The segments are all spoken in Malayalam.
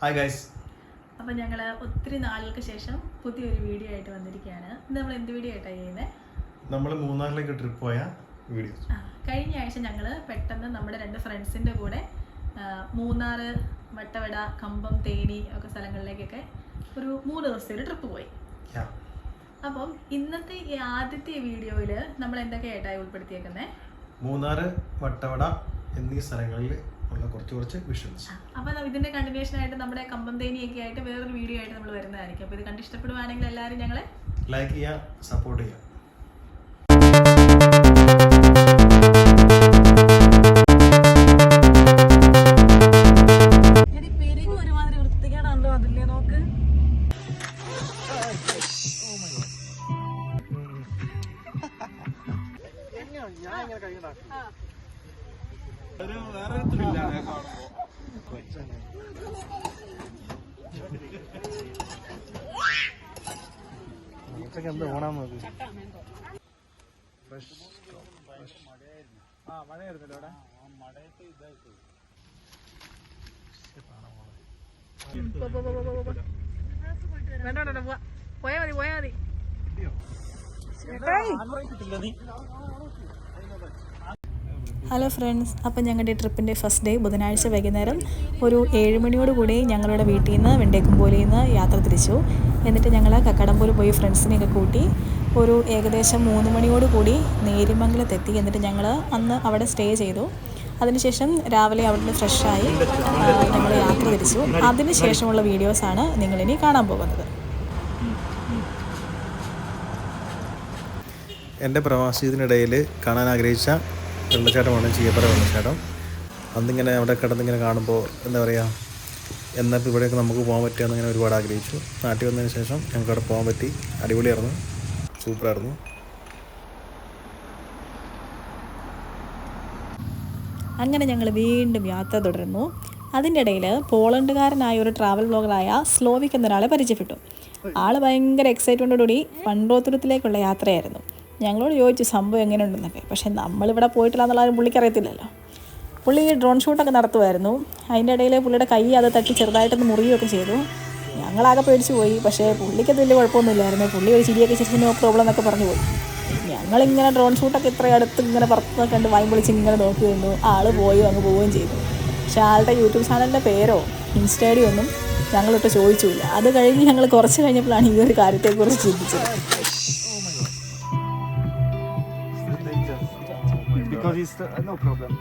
ഹായ് ഗൈസ് അപ്പം ഞങ്ങൾ ഒത്തിരി നാളുകൾക്ക് ശേഷം പുതിയൊരു വീഡിയോ ആയിട്ട് വന്നിരിക്കുകയാണ്. ഇന്ന് നമ്മൾ എന്ത് വീഡിയോ ആയിട്ടാണ് ചെയ്യുന്നത് നമ്മൾ മൂന്നാറിലേക്ക് ട്രിപ്പ് പോയ വീഡിയോ കഴിഞ്ഞ ആഴ്ച ഞങ്ങൾ പെട്ടെന്ന് നമ്മുടെ രണ്ട് ഫ്രണ്ട്സിന്റെ കൂടെ മൂന്നാർ വട്ടവട കമ്പം തേനി ഒക്കെ സ്ഥലങ്ങളിലേക്കൊക്കെ ഒരു മൂന്ന് ദിവസത്തെ ഒരു ട്രിപ്പ് പോയി. അപ്പം ഇന്നത്തെ ഈ ആദ്യത്തെ വീഡിയോയിൽ നമ്മൾ എന്തൊക്കെയായിട്ടാണ് ഉൾപ്പെടുത്തിയേക്കുന്നത് മൂന്നാർ വട്ടവട എന്നീ സ്ഥലങ്ങളിൽ ഉള്ള കുറച്ച് കുറച്ച് വിഷ്വൽസ് അപ്പോൾ ഇതിന്റെ കണ്ടിന്യൂഷൻ ആയിട്ട് നമ്മുടെ കമ്പം തേനിയൊക്കെ ആയിട്ട് വേറൊരു വീഡിയോ ആയിട്ട് നമ്മൾ വരുന്നതായിരിക്കും. അപ്പോൾ ഇത് കണ്ട് ഇഷ്ടപ്പെടുവാണെങ്കിൽ എല്ലാവരും ഞങ്ങളെ ലൈക്ക് ചെയ്യുക സപ്പോർട്ട് ചെയ്യുക. ഞാൻ ഇങ്ങനെ എടി പെരുക് ഒരുമാതിരി വൃത്തികേടാണല്ലോ അതില്ലേ നോക്ക് എന്ത് ഓണാൻ നോക്ക് വേണ്ട വേണ്ട പോവാ പോയാ മതി പോയാ മതി ഹലോ ഫ്രണ്ട്സ് അപ്പം ഞങ്ങളുടെ ട്രിപ്പിന്റെ ഫസ്റ്റ് ഡേ ബുധനാഴ്ച വൈകുന്നേരം ഒരു ഏഴ് മണിയോടുകൂടി ഞങ്ങളുടെ വീട്ടിൽ നിന്ന് വെണ്ടേക്കുമ്പോലിൽ നിന്ന് യാത്ര തിരിച്ചു. എന്നിട്ട് ഞങ്ങൾ കക്കടംപോൽ പോയി ഫ്രണ്ട്സിനെയൊക്കെ കൂട്ടി ഒരു ഏകദേശം മൂന്ന് മണിയോടുകൂടി നേരിമംഗലത്തെത്തി. എന്നിട്ട് ഞങ്ങൾ അന്ന് അവിടെ സ്റ്റേ ചെയ്തു. അതിനുശേഷം രാവിലെ അവിടുന്ന് ഫ്രഷായി ഞങ്ങൾ യാത്ര തിരിച്ചു. അതിന് ശേഷമുള്ള വീഡിയോസാണ് നിങ്ങളിനി കാണാൻ പോകുന്നത്. എന്റെ പ്രവാസത്തിനിടയിൽ കാണാൻ ആഗ്രഹിച്ച വെള്ളച്ചാട്ടമാണ് ചീയപ്പറ വെള്ളച്ചാട്ടം. അന്നിങ്ങനെ അവിടെ കിടന്നിങ്ങനെ കാണുമ്പോൾ എന്താ പറയുക എന്നിട്ട് ഇവിടെയൊക്കെ നമുക്ക് പോകാൻ പറ്റുക ഇങ്ങനെ ഒരുപാട് ആഗ്രഹിച്ചു. നാട്ടിൽ വന്നതിന് ശേഷം ഞങ്ങൾക്ക് അവിടെ പോകാൻ പറ്റി. അടിപൊളിയായിരുന്നു. സൂപ്പറായിരുന്നു. അങ്ങനെ ഞങ്ങൾ വീണ്ടും യാത്ര തുടരുന്നു അതിന്റെ ഇടയിൽ പോളണ്ടുകാരനായ ഒരു ട്രാവൽ ബ്ലോഗറായ സ്ലോവിക് എന്നൊരാളെ പരിചയപ്പെട്ടു. ആൾ ഭയങ്കര എക്സൈറ്റ്മെന്റോടുകൂടി പണ്ടോത്തുരത്തിലേക്കുള്ള യാത്രയായിരുന്നു. ഞങ്ങളോട് ചോദിച്ചു സംഭവം എങ്ങനെയുണ്ടെന്നൊക്കെ. പക്ഷേ നമ്മളിവിടെ പോയിട്ടില്ല എന്നുള്ളതും പുള്ളിക്ക് അറിയത്തില്ലല്ലോ. പുള്ളി ഡ്രോൺ ഷൂട്ടൊക്കെ നടത്തുമായിരുന്നു അതിന്റെ ഇടയിൽ പുള്ളിയുടെ കൈ അത് തട്ടി ചെറുതായിട്ടൊന്ന് മുറിയുകയൊക്കെ ചെയ്തു. ഞങ്ങളാകെ പേടിച്ചു പോയി. പക്ഷേ പുള്ളിക്കത് വലിയ കുഴപ്പമൊന്നുമില്ലായിരുന്നു. പുള്ളി ഒരു ചിരിയൊക്കെ ചിരിച്ച് നോ പ്രോബ്ലം എന്നൊക്കെ പറഞ്ഞു പോയി. ഞങ്ങളിങ്ങനെ ഡ്രോൺ ഷൂട്ടൊക്കെ ഇത്ര അടുത്ത് ഇങ്ങനെ പുറത്തൊക്കെ കണ്ട് വായും പൊളിച്ച് ഇങ്ങനെ നോക്കി നിന്നു ആൾ പോയി അങ്ങ് പോവുകയും ചെയ്തു. പക്ഷേ ആളുടെ യൂട്യൂബ് ചാനലിന്റെ പേരോ ഇൻസ്റ്റൈഡി ഒന്നും ഞങ്ങളിട്ട് ചോദിച്ചില്ല. അത് കഴിഞ്ഞ് ഞങ്ങൾ കുറച്ച് കഴിഞ്ഞപ്പോഴാണ് ഈ ഒരു കാര്യത്തെക്കുറിച്ച് ചിന്തിച്ചത്. Because it's uh, no problem.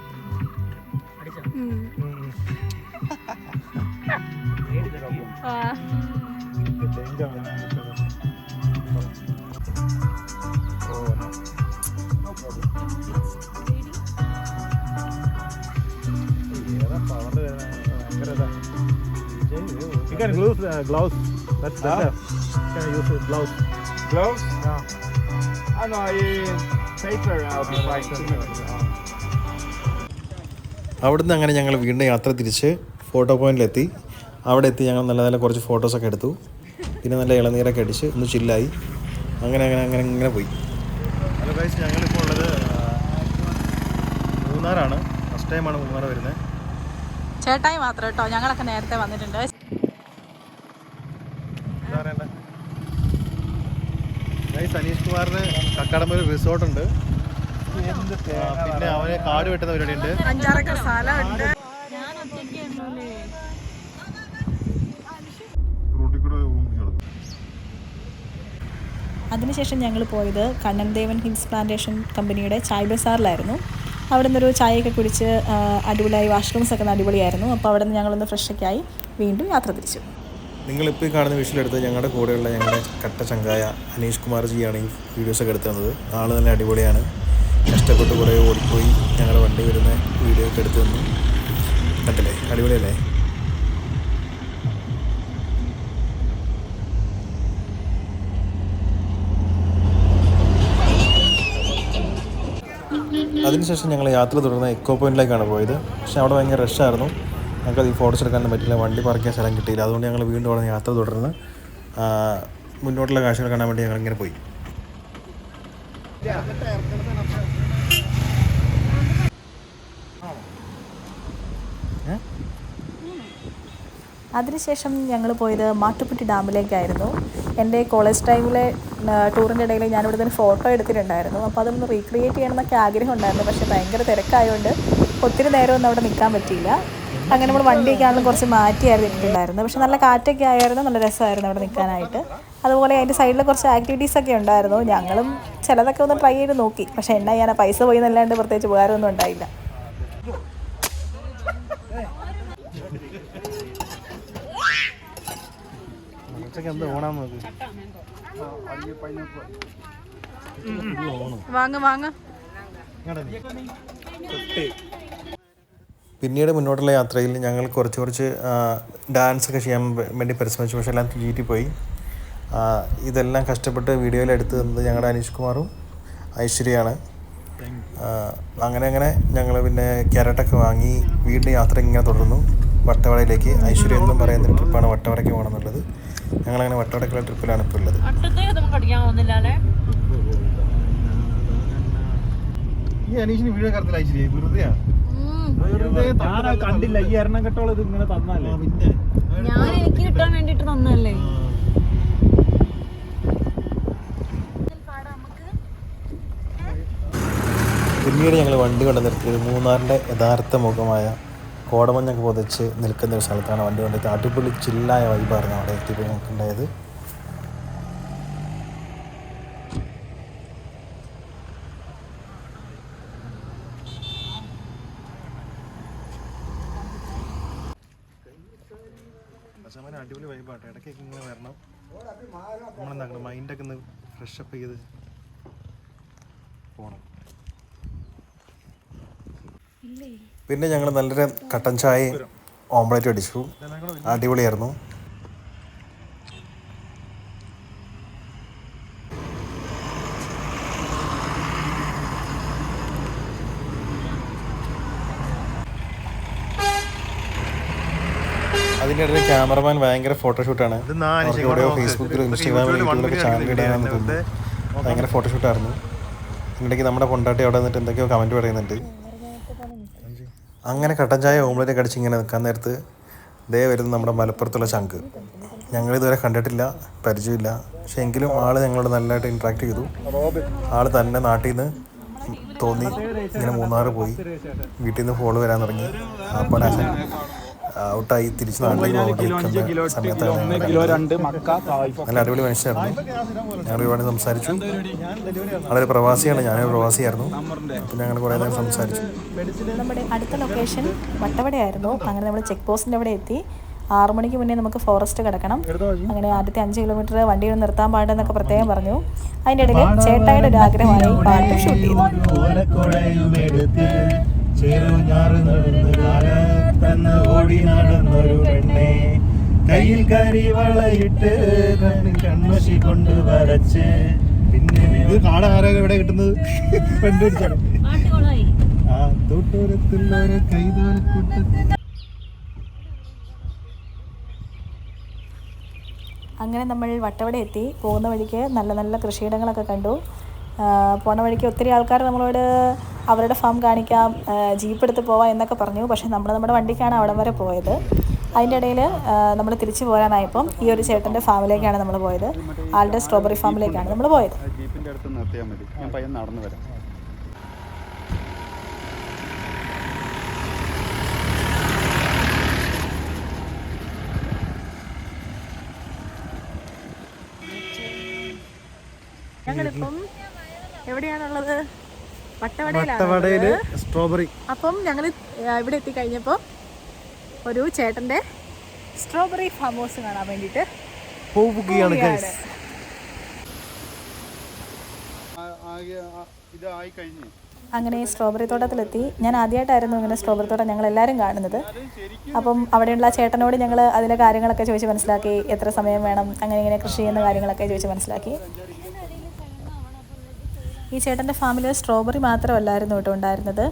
You can use uh, gloves. That's better. You can use uh, gloves. Gloves? Yeah. I know, I paper I'll be fine. അവിടുന്ന് അങ്ങനെ ഞങ്ങൾ വീണ്ടും യാത്ര തിരിച്ച് ഫോട്ടോ പോയിന്റിലെത്തി അവിടെ എത്തി ഞങ്ങൾ നല്ല നല്ല കുറച്ച് ഫോട്ടോസൊക്കെ എടുത്തു. പിന്നെ നല്ല ഇളനീരൊക്കെ അടിച്ച് ഒന്ന് ചില്ലായി അങ്ങനെ അങ്ങനെ അങ്ങനെ ഇങ്ങനെ പോയി. ഹലോ ഗൈസ് ഞങ്ങളിപ്പോൾ ഉള്ളത് മൂന്നാറാണ്. ഫസ്റ്റ് ടൈമാണ് മൂന്നാർ വരുന്നത് ചേട്ടായി മാത്രം കേട്ടോ ഞങ്ങളൊക്കെ നേരത്തെ വന്നിട്ടുണ്ട്. ഗൈസ് അനീഷ് കുമാറിന് കക്കാടമ്പ ഒരു റിസോർട്ടുണ്ട് പിന്നെ അവനെ കാട് വെട്ടുന്ന പരിപാടിയുണ്ട്. അഞ്ചാറൊക്കെ സ്ഥലമുണ്ട് അതിനുശേഷം ഞങ്ങൾ പോയത് കണ്ണൻദേവൻ ഹിൽസ് പ്ലാന്റേഷൻ കമ്പനിയുടെ ചായ് ബസാറിലായിരുന്നു അവിടെ നിന്നൊരു ചായയൊക്കെ കുടിച്ച് അടിപൊളിയായി വാഷ്റൂംസ് ഒക്കെ അടിപൊളിയായിരുന്നു. അപ്പോൾ അവിടെ നിന്ന് ഞങ്ങളൊന്ന് ഫ്രഷൊക്കെ ആയി വീണ്ടും യാത്ര തിരിച്ചു. നിങ്ങളിപ്പോൾ ഈ കാണുന്ന വിഷയിലെടുത്ത് ഞങ്ങളുടെ കൂടെയുള്ള ഞങ്ങളുടെ കട്ട ചങ്കായ അനീഷ് കുമാർ ജിയാണ് ഈ വീഡിയോസൊക്കെ എടുത്തു തന്നത് ആൾ നല്ല അടിപൊളിയാണ്. കഷ്ടപ്പെട്ട് കുറേ ഓടിപ്പോയി ഞങ്ങളുടെ വണ്ടി വരുന്ന വീഡിയോ ഒക്കെ എടുത്തു തന്നു. കണ്ടില്ലേ? അടിപൊളിയല്ലേ? അതിനുശേഷം ഞങ്ങൾ യാത്ര തുടർന്ന് എക്കോ പോയിന്റിലേക്കാണ് പോയത്. പക്ഷേ അവിടെ ഭയങ്കര റഷായിരുന്നു ഞങ്ങൾക്ക് ഈ ഫോട്ടോസ് എടുക്കാനൊന്നും പറ്റില്ല വണ്ടി പാർക്ക് ചെയ്യാൻ സ്ഥലം കിട്ടിയില്ല. അതുകൊണ്ട് ഞങ്ങൾ വീണ്ടും അവിടെ യാത്ര തുടർന്ന് മുന്നോട്ടുള്ള കാഴ്ചകൾ കാണാൻ വേണ്ടി ഞങ്ങൾ ഇങ്ങനെ പോയി. അതിനുശേഷം ഞങ്ങൾ പോയത് മാട്ടുപ്പെട്ടി ഡാമിലേക്കായിരുന്നു. എന്റെ കോളേജ് ടൈമിലെ ടൂറിന്റെ ഇടയിൽ ഞാനിവിടെ നിന്ന് ഫോട്ടോ എടുത്തിട്ടുണ്ടായിരുന്നു. അപ്പോൾ അതൊന്ന് റീക്രിയേറ്റ് ചെയ്യണമെന്നൊക്കെ ആഗ്രഹം ഉണ്ടായിരുന്നു. പക്ഷേ ഭയങ്കര തിരക്കായതുകൊണ്ട് ഒത്തിരി നേരമൊന്നും അവിടെ നിൽക്കാൻ പറ്റിയില്ല. അങ്ങനെ നമ്മൾ വണ്ടിയൊക്കെ ആണെങ്കിലും കുറച്ച് മാറ്റിയായിരുന്നു ഇട്ടിട്ടുണ്ടായിരുന്നു പക്ഷെ നല്ല കാറ്റൊക്കെ ആയിരുന്നു. നല്ല രസമായിരുന്നു അവിടെ നിൽക്കാനായിട്ട്. അതുപോലെ അതിന്റെ സൈഡിൽ കുറച്ച് ആക്ടിവിറ്റീസ് ഒക്കെ ഉണ്ടായിരുന്നു. ഞങ്ങളും ചിലതൊക്കെ ഒന്ന് ട്രൈ ചെയ്ത് നോക്കി. പക്ഷേ എന്നാ ഞാൻ പൈസ പോയി എന്നല്ലാണ്ട് പ്രത്യേകിച്ച് ഉപകാരമൊന്നും ഉണ്ടായില്ല. ഉച്ചയ്ക്ക് എന്ത് ഓണാന്ന് നോക്ക് വാങ്ങ് വാങ്ങ്. പിന്നീട് മുന്നോട്ടുള്ള യാത്രയിൽ ഞങ്ങൾ കുറച്ച് കുറച്ച് ഡാൻസ് ഒക്കെ ചെയ്യാൻ വേണ്ടി പരിശ്രമിച്ചു. പക്ഷേ എല്ലാം പോയി. ഇതെല്ലാം കഷ്ടപ്പെട്ട് വീഡിയോയിൽ എടുത്ത് തന്നത് ഞങ്ങളുടെ അനീഷ് കുമാറും ഐശ്വര്യയാണ്. അങ്ങനെ അങ്ങനെ ഞങ്ങൾ പിന്നെ ക്യാരറ്റൊക്കെ വാങ്ങി വീണ്ടും യാത്ര ഇങ്ങനെ തുടർന്നു. വട്ടവടയിലേക്ക്. ഐശ്വര്യ എന്നും പറയുന്ന ഒരു ട്രിപ്പാണ് വട്ടവടയ്ക്ക് പോകണം എന്നുള്ളത് ഞങ്ങളങ്ങനെ വട്ടവടക്കുള്ള ട്രിപ്പിലാണ് ഇപ്പോൾ ഉള്ളത്. ഈ അനീഷിന് വീഡിയോ കറത്തില്ല ഐശ്വര്യ വെറുതെയാ. ഞാൻ കണ്ടില്ല. ഈ എണ്ണം കെട്ടോളം ഇത് ഇങ്ങനെ തന്നല്ലേ പിന്നെ. ഞാൻ എനിക്ക് കിട്ടാൻ വേണ്ടിട്ട് തന്നല്ലേ പിന്നീട് ഞങ്ങൾ വണ്ടി കൊണ്ട് നിർത്തിയത് മൂന്നാറിന്റെ യഥാർത്ഥ മുഖമായ കോടമഞ്ഞൊക്കെ പുതച്ച് നിൽക്കുന്ന ഒരു സ്ഥലത്താണ് വണ്ടി കൊണ്ടത് അടിപൊളി ചില്ലായ വൈബായിരുന്നു അവിടെ എത്തിയപ്പോൾ ഞങ്ങൾക്ക് ഉണ്ടായത്. അടിപൊളി വൈബാട്ടെ ഇടയ്ക്കൊക്കെ ഇങ്ങനെ വരണം. നമ്മളെന്താക്കണം മൈൻഡൊക്കെ ഒന്ന് ഫ്രഷപ്പ് ചെയ്ത് പോകണം പിന്നെ ഞങ്ങൾ നല്ലൊരു കട്ടൻ ചായയും ഓംപ്ലേറ്റ് അടിച്ചു. അടിപൊളിയായിരുന്നു. അതിന്റെ ഇടയിൽ ക്യാമറമാൻ ഭയങ്കര ഫോട്ടോഷൂട്ടാണ്. എവിടെയോ ഫേസ്ബുക്കിലും ഇൻസ്റ്റാഗ്രാമിലും യൂട്യൂബിലൊക്കെ ചാനൽ ഇടാനാണെന്ന് തോന്നുന്നു. ഭയങ്കര ഫോട്ടോഷൂട്ടായിരുന്നു. ഇടയ്ക്ക് നമ്മുടെ കൊണ്ടാട്ടി അവിടെ നിന്നിട്ട് എന്തൊക്കെയോ കമന്റ് പറയുന്നുണ്ട്. അങ്ങനെ കട്ടൻ ചായ ഓംലെറ്റ് കടിച്ച് ഇങ്ങനെ നിൽക്കാൻ നേരത്ത് ദേ വരുന്ന നമ്മുടെ മലപ്പുറത്തുള്ള ചങ്ക്. ഞങ്ങൾ ഇതുവരെ കണ്ടിട്ടില്ല പരിചയമില്ല. പക്ഷെ എങ്കിലും ആൾ ഞങ്ങളോട് നല്ലതായിട്ട് ഇൻട്രാക്ട് ചെയ്തു. ആൾ തന്നെ നാട്ടിൽ നിന്ന് തോന്നി ഇങ്ങനെ മൂന്നാറ് പോയി. വീട്ടിൽ നിന്ന് ഫോൾ വരാൻ തുടങ്ങി. ആ അപ്പോൾ ഔട്ടായി തിരിച്ച് നാട്ടിലേക്ക് സമയത്താണ് നല്ല അടിപൊളി മനുഷ്യരായിരുന്നു. ഞങ്ങൾ ഒരുപാട് സംസാരിച്ചു. വളരെ പ്രവാസിയാണ്. ഞാനൊരു പ്രവാസിയായിരുന്നു. അപ്പം ഞങ്ങൾ കുറേ നേരം സംസാരിച്ചു. നമ്മുടെ അടുത്ത ലൊക്കേഷൻ വട്ടവടയായിരുന്നു. അങ്ങനെ നമ്മൾ ചെക്ക് പോസ്റ്റിന്റെ അവിടെ എത്തി. ആറു മണിക്ക് മുന്നേ നമുക്ക് ഫോറസ്റ്റ് കിടക്കണം. അങ്ങനെ ആദ്യത്തെ അഞ്ച് കിലോമീറ്റർ വണ്ടി ഒന്ന് നിർത്താൻ പാടില്ലെന്നൊക്കെ പ്രത്യേകം പറഞ്ഞു. അതിന്റെ ഇടയിൽ ചേട്ടായുടെ ഒരു ആഗ്രഹമായി പാട്ട് ഷൂട്ട് ചെയ്തു. ചെറുഞാറ് നടന്ന് കാലത്തന്ന് ഓടി നടന്നൊരു പെണ്ണെ. കയ്യിൽ കരിവളയിട്ട് കൺമഷി കൊണ്ട് വരച്ച്. പിന്നെ ഇത് കാട് ഇവിടെ കിട്ടുന്നത്? കണ്ടുപിടിച്ചാണ് ആ തൊട്ടോരത്തുള്ളൊരു കൈതോലക്കൂട്ടത്തിൽ അങ്ങനെ നമ്മൾ വട്ടവട എത്തി പോകുന്ന വഴിക്ക് നല്ല നല്ല കൃഷിയിടങ്ങളൊക്കെ കണ്ടു. പോണ വഴിക്ക് ഒത്തിരി ആൾക്കാർ നമ്മളോട് അവരുടെ ഫാം കാണിക്കാം ജീപ്പ് എടുത്ത് പോവാം എന്നൊക്കെ പറഞ്ഞു. പക്ഷേ നമ്മൾ നമ്മുടെ വണ്ടിക്കാണ് അവിടം വരെ പോയത്. അതിന്റെ ഇടയിൽ നമ്മൾ തിരിച്ചു പോരാനായപ്പം ഈ ഒരു ചേട്ടന്റെ ഫാമിലേക്കാണ് നമ്മൾ പോയത്. ആളുടെ സ്ട്രോബെറി ഫാമിലേക്കാണ് നമ്മൾ പോയത്. ജീപ്പിന്റെ അടുത്ത് നിർത്തിയാൽ മതി. ഞാൻ പയ്യൻ നടന്നു വരാം. ഞങ്ങളിപ്പം എവിടെയാണുള്ളത്? വട്ടവടയിലാണ് വട്ടവടയിൽ സ്ട്രോബെറി. അപ്പം ഞങ്ങൾ ഇവിടെ എത്തിക്കഴിഞ്ഞപ്പോൾ ഒരു ചേട്ടന്റെ സ്ട്രോബെറി ഫാം ഹൗസ് കാണാൻ വേണ്ടിയിട്ട് പോവുകയാണ്. കഴിഞ്ഞു അങ്ങനെ സ്ട്രോബെറി തോട്ടത്തിലെത്തി. ഞാൻ ആദ്യമായിട്ടായിരുന്നു ഇങ്ങനെ സ്ട്രോബെറി തോട്ടം ഞങ്ങൾ എല്ലാവരും കാണുന്നത്. അപ്പം അവിടെയുള്ള ചേട്ടനോട് ഞങ്ങൾ അതിലെ കാര്യങ്ങളൊക്കെ ചോദിച്ച് മനസ്സിലാക്കി എത്ര സമയം വേണം അങ്ങനെ ഇങ്ങനെ കൃഷി ചെയ്യുന്ന കാര്യങ്ങളൊക്കെ ചോദിച്ച് മനസ്സിലാക്കി. ഈ ചേട്ടന്റെ ഫാമിൽ സ്ട്രോബെറി മാത്രമല്ലായിരുന്നു കേട്ടോ ഉണ്ടായിരുന്നത്.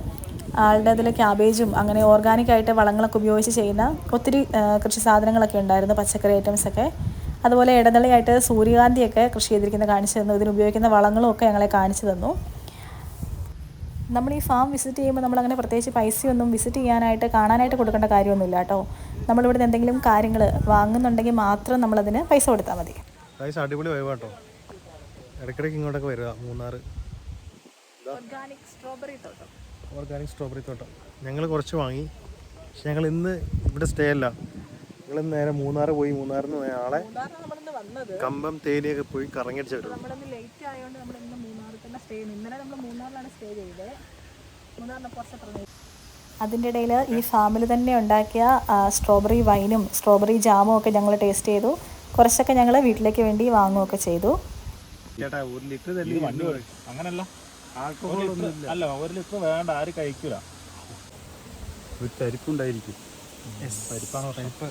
ആളുടെ അതിൽ ക്യാബേജും അങ്ങനെ ഓർഗാനിക് ആയിട്ട് വളങ്ങളൊക്കെ ഉപയോഗിച്ച് ചെയ്യുന്ന ഒത്തിരി കൃഷി സാധനങ്ങളൊക്കെ ഉണ്ടായിരുന്നു പച്ചക്കറി ഐറ്റംസ് ഒക്കെ. അതുപോലെ ഇടനിലയായിട്ട് സൂര്യകാന്തിയൊക്കെ കൃഷി ചെയ്തിരിക്കുന്ന കാണിച്ചു തന്നു. ഇതിന് ഉപയോഗിക്കുന്ന വളങ്ങളും ഒക്കെ ഞങ്ങളെ കാണിച്ചു തന്നു. നമ്മൾ ഈ ഫാം വിസിറ്റ് ചെയ്യുമ്പോൾ നമ്മളങ്ങനെ പ്രത്യേകിച്ച് പൈസയൊന്നും വിസിറ്റ് ചെയ്യാനായിട്ട് കാണാനായിട്ട് കൊടുക്കേണ്ട കാര്യമൊന്നുമില്ല കേട്ടോ. നമ്മളിവിടെ നിന്ന് എന്തെങ്കിലും കാര്യങ്ങൾ വാങ്ങുന്നുണ്ടെങ്കിൽ മാത്രം നമ്മളതിന് പൈസ കൊടുത്താൽ മതി. പൈസ അടിപൊളി വൈവാട്ടോ ഇടയ്ക്കിടയ്ക്ക് ഇങ്ങോട്ടൊക്കെ വരിക മൂന്നാർ ഓർഗാനിക് സ്ട്രോബെറി തോട്ടം. ഓർഗാനിക് സ്ട്രോബെറി തോട്ടം. ഞങ്ങൾ കുറച്ച് വാങ്ങി. പക്ഷെ ഞങ്ങൾ ഇന്ന് ഇവിടെ സ്റ്റേ അല്ല. ഞങ്ങൾ ഇന്ന് നേരെ മൂന്നാർ പോയി. മൂന്നാറിൽ നിന്ന് ആളെ കമ്പം തേനിയൊക്കെ പോയി കറങ്ങിയടിച്ച് വരും. നമ്മളിന്ന് ലേറ്റ് ആയതുകൊണ്ട് നമ്മൾ ഇന്ന് മൂന്നാറിൽ തന്നെ സ്റ്റേ ചെയ്യുന്നു. ഇന്നലെ നമ്മൾ മൂന്നാറിലാണ് സ്റ്റേ ചെയ്തത് മൂന്നാറിന് കുറച്ച് പ്രദേശം അതിന്റെ ഇടയിൽ ഈ ഫാമിൽ തന്നെ ഉണ്ടാക്കിയ സ്ട്രോബെറി വൈനും സ്ട്രോബെറി ജാമും ഒക്കെ ഞങ്ങൾ ടേസ്റ്റ് ചെയ്തു. കുറച്ചൊക്കെ ഞങ്ങൾ വീട്ടിലേക്ക് വേണ്ടി വാങ്ങുകയൊക്കെ ചെയ്തു. ചേട്ടാ ഒരു ലിറ്റർ. അങ്ങനല്ല. ഒരു ലിറ്റർ- അല്ല ഒരു ലിറ്റർ വേണ്ട ആരും കഴിക്കൂല. ഒരു തരിപ്പുണ്ടായിരിക്കും പരിപ്പാണ് പരിപ്പ്.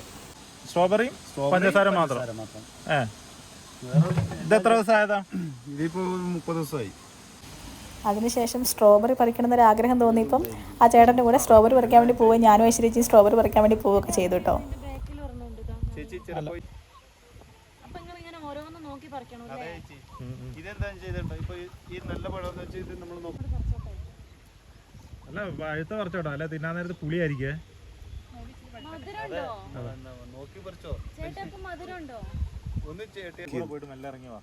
സ്ട്രോബെറി പഞ്ചസാര മാത്രം. മാത്രം. ഏ. ഇത് എത്ര ദിവസമായതാ? ഇതിപ്പോ മുപ്പത് ദിവസമായി. അതിനുശേഷം സ്ട്രോബെറി പറിക്കണം ഒരു ആഗ്രഹം തോന്നിയപ്പം ആ ചേട്ടന്റെ കൂടെ സ്ട്രോബെറി പറിക്കാൻ വേണ്ടി പോവുകയും ഞാനും ഐശ്വര്യച്ചി സ്ട്രോബെറി പറിക്കാൻ വേണ്ടി പോവുകയൊക്കെ ചെയ്തു കേട്ടോ. ചേച്ചി ഓരോന്ന് നോക്കി പറിക്കണം ഇതെന്താ ചെയ്തിട്ടുണ്ടോ? ഇപ്പൊ ഈ- നല്ല പഴം ഇത് നമ്മൾ നോക്കും. അല്ല പഴുത്ത പറിച്ചോട്ടോ. അല്ല തിന്നാൻ നേരത്ത് പുളിയായിരിക്കേ. മധുരമുണ്ടോ? നോക്കി പറിച്ചോ. ഒന്ന് ചേട്ടി. പോയിട്ട് മെല്ലെ ഇറങ്ങി വാ.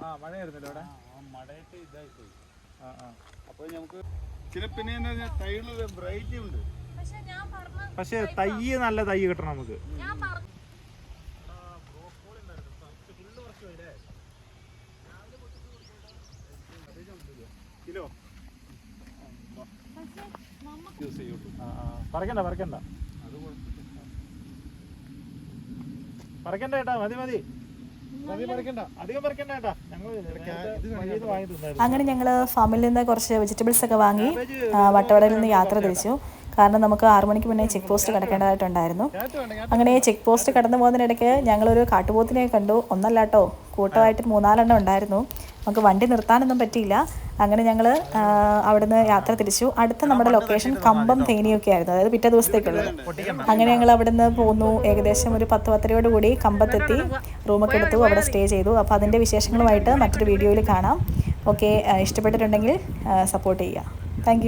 ആ മഴയായിരുന്നല്ലോ അവിടെ? മഴയത്ത് ഇതായി പോയി. ആ ആ. അപ്പോൾ നമുക്ക് പക്ഷെ ഞാൻ പറഞ്ഞ പക്ഷേ തൈ നല്ല തൈ കിട്ടണം നമുക്ക് ഞാൻ പറഞ്ഞ കിലോ യൂസ് ചെയ്യുള്ളൂ ആ ആ പറിക്കണ്ട പറക്കണ്ട. പറക്കണ്ട ഏട്ടാ മതി മതി. അങ്ങനെ ഞങ്ങൾ ഫാമിൽ നിന്ന് കുറച്ച് വെജിറ്റബിൾസ് ഒക്കെ വാങ്ങി വട്ടവടയിൽ നിന്ന് യാത്ര തിരിച്ചു. കാരണം നമുക്ക് ആറു മണിക്ക് മുന്നേ ചെക്ക് പോസ്റ്റ് കടക്കേണ്ടതായിട്ടുണ്ടായിരുന്നു. അങ്ങനെ ചെക്ക് പോസ്റ്റ് കടന്നു പോകുന്നതിനിടയ്ക്ക് ഞങ്ങളൊരു കാട്ടുപോത്തിനെ കണ്ടു. ഒന്നല്ല കേട്ടോ കൂട്ടമായിട്ട് മൂന്നാലെണ്ണം ഉണ്ടായിരുന്നു. നമുക്ക് വണ്ടി നിർത്താനൊന്നും പറ്റിയില്ല. അങ്ങനെ ഞങ്ങൾ അവിടുന്ന് യാത്ര തിരിച്ചു. അടുത്ത നമ്മുടെ ലൊക്കേഷൻ കമ്പം തേനിയൊക്കെ ആയിരുന്നു. അതായത് പിറ്റേ ദിവസത്തേക്കുള്ളത് അങ്ങനെ ഞങ്ങൾ അവിടുന്ന് പോന്നു. ഏകദേശം ഒരു പത്ത് പത്തരയോട് കൂടി കമ്പത്തെത്തി. റൂമൊക്കെ എടുത്തു അവിടെ സ്റ്റേ ചെയ്തു. അപ്പോൾ അതിന്റെ വിശേഷങ്ങളുമായിട്ട് മറ്റൊരു വീഡിയോയിൽ കാണാം. ഓക്കെ ഇഷ്ടപ്പെട്ടിട്ടുണ്ടെങ്കിൽ സപ്പോർട്ട് ചെയ്യുക. താങ്ക്